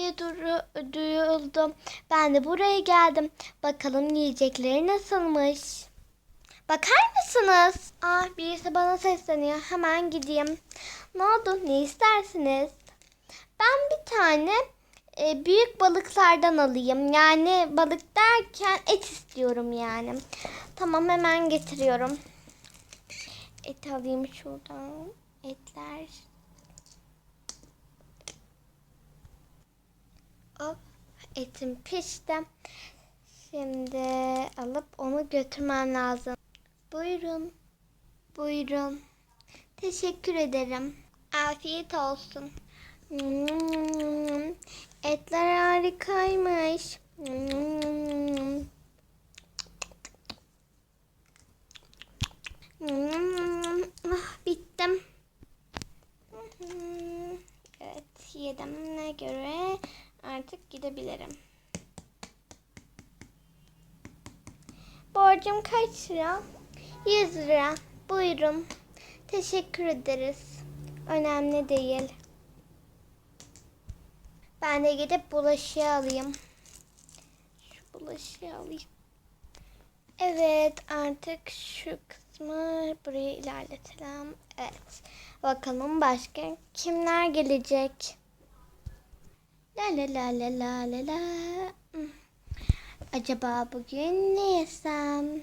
diye duru- duyuldu. Ben de buraya geldim. Bakalım yiyecekleri nasılmış. Bakar mısınız? Ah birisi bana sesleniyor. Hemen gideyim. Ne oldu? Ne istersiniz? Ben bir tane e, büyük balıklardan alayım. Yani balık derken et istiyorum yani. Tamam hemen getiriyorum. Et alayım şuradan. Etler. Hop, etim pişti. Şimdi alıp onu götürmem lazım. Buyurun. Buyurun. Teşekkür ederim. Afiyet olsun. Etler harikaymış. Hmm. Hmm, ah, bittim. Hmm, Evet yedim ne göre artık gidebilirim. Borcum kaç lira? 100 lira. Buyurun. Teşekkür ederiz. Önemli değil. Ben de gidip bulaşığı alayım. Şu bulaşığı alayım. Evet artık şu kısmı buraya ilerletelim. Evet. Bakalım başka kimler gelecek? La la la la la la la. Acaba bugün ne yesem?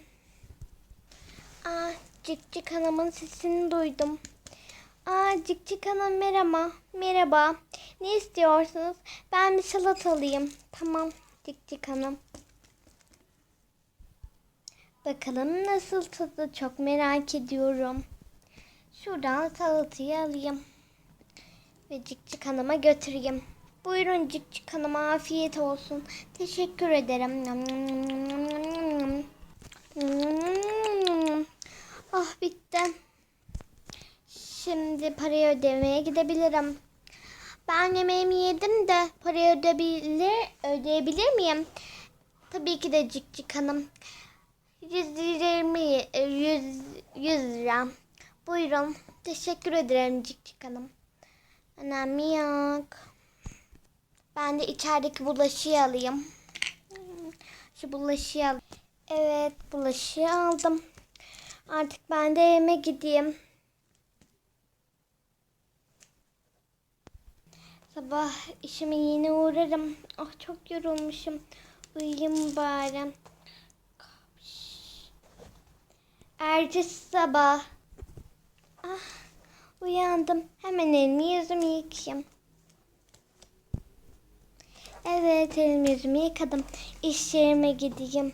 Aa, Cik Cik Hanım'ın sesini duydum. Aa, Cik Cik Hanım merhaba. Merhaba. Ne istiyorsunuz? Ben bir salata alayım. Tamam Cik Cik Hanım. Bakalım nasıl tadı çok merak ediyorum. Şuradan salatayı alayım. Ve Cik Cik Hanım'a götüreyim. Buyurun Cik Cik Hanım'a afiyet olsun. Teşekkür ederim. Ah bitti. Şimdi parayı ödemeye gidebilirim. Ben yemeğimi yedim de parayı ödeyebilir, ödeyebilir miyim? Tabii ki de Cik Cik Hanım. 120 100 100 lira. Buyurun. Teşekkür ederim Cik Cik Hanım. Önemli yok. Ben de içerideki bulaşığı alayım. Şu bulaşığı al. Evet bulaşığı aldım. Artık ben de evime gideyim. Sabah işime yine uğrarım. Ah çok yorulmuşum. Uyuyayım bari. Ertesi sabah. Ah uyandım. Hemen elimi yüzümü yıkayayım. Evet elimi yıkadım. İş yerime gideyim.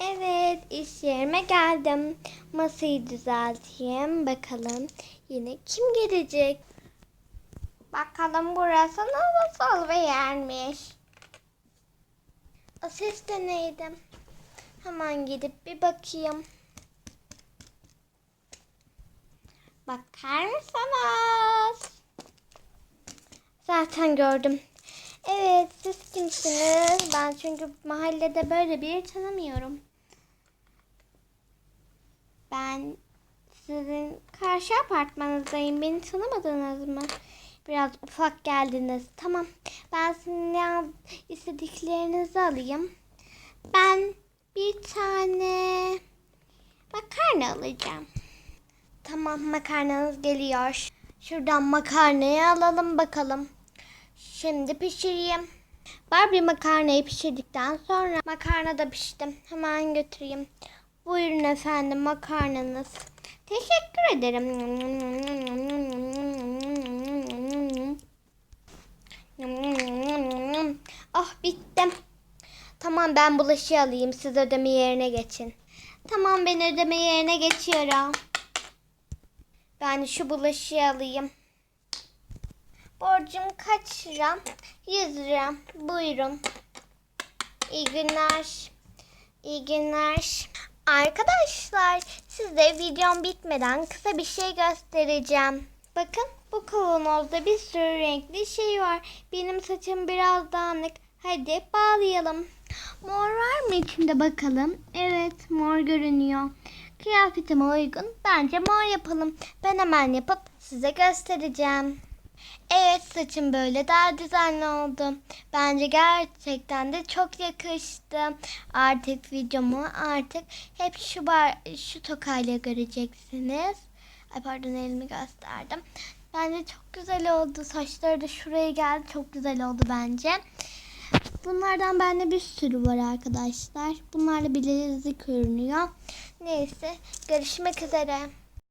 Evet iş yerime geldim. Masayı düzelteyim. Bakalım yine kim gelecek? Bakalım burası nasıl bir yermiş. O? Hemen gidip bir bakayım. Bakar mısınız? Zaten gördüm. Evet siz kimsiniz? Ben çünkü mahallede böyle biri tanımıyorum. Ben sizin karşı apartmanınızdayım. Beni tanımadınız mı? Biraz ufak geldiniz. Tamam. Ben sizin istediklerinizi alayım. Ben bir tane makarna alacağım. Tamam makarnanız geliyor. Şuradan makarnayı alalım bakalım. Şimdi pişireyim. Barbie makarnayı pişirdikten sonra makarna da pişti. Hemen götüreyim. Buyurun efendim makarnanız. Teşekkür ederim. Ah bittim. Tamam ben bulaşığı alayım. Siz ödeme yerine geçin. Tamam ben ödeme yerine geçiyorum. Ben şu bulaşığı alayım. Borcum kaç lira? 100 lira. Buyurun. İyi günler. İyi günler. Arkadaşlar size videom bitmeden kısa bir şey göstereceğim. Bakın bu kavanozda bir sürü renkli şey var. Benim saçım biraz dağınık. Hadi bağlayalım. Mor var mı içinde bakalım? Evet mor görünüyor. Kıyafetime uygun. Bence mor yapalım. Ben hemen yapıp size göstereceğim. Evet saçım böyle daha düzenli oldu. Bence gerçekten de çok yakıştı. Artık videomu artık hep şu bar, şu tokayla göreceksiniz. Ay pardon elimi gösterdim. Bence çok güzel oldu. Saçları da şuraya geldi. Çok güzel oldu bence. Bunlardan bende bir sürü var arkadaşlar. Bunlarla bilezik görünüyor. Neyse görüşmek üzere.